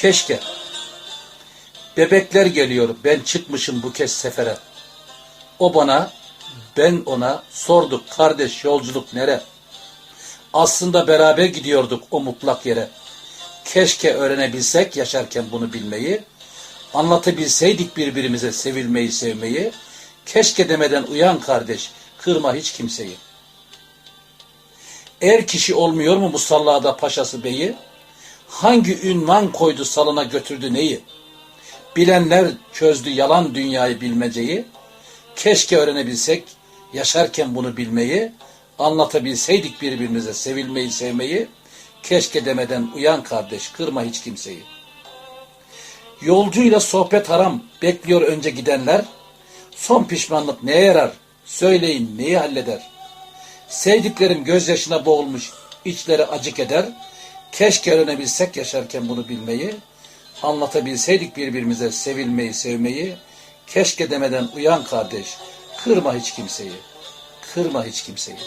Keşke. Bebekler geliyor, ben çıkmışım bu kez sefere. O bana, ben ona sorduk kardeş yolculuk nere? Aslında beraber gidiyorduk o mutlak yere. Keşke öğrenebilsek yaşarken bunu bilmeyi, anlatabilseydik birbirimize sevilmeyi sevmeyi, keşke demeden uyan kardeş, kırma hiç kimseyi. Er kişi olmuyor mu musallada paşası beyi? Hangi ünvan koydu salına götürdü neyi? Bilenler çözdü yalan dünyayı bilmeceyi. Keşke öğrenebilsek yaşarken bunu bilmeyi, anlatabilseydik birbirimize sevilmeyi sevmeyi, keşke demeden uyan kardeş kırma hiç kimseyi. Yolcuyla sohbet haram bekliyor önce gidenler. Son pişmanlık neye yarar? Söyleyin neyi halleder? Sevdiklerim gözyaşına boğulmuş, içleri acık eder. Keşke öğrenebilsek yaşarken bunu bilmeyi, anlatabilseydik birbirimize sevilmeyi, sevmeyi, keşke demeden uyan kardeş, kırma hiç kimseyi, kırma hiç kimseyi.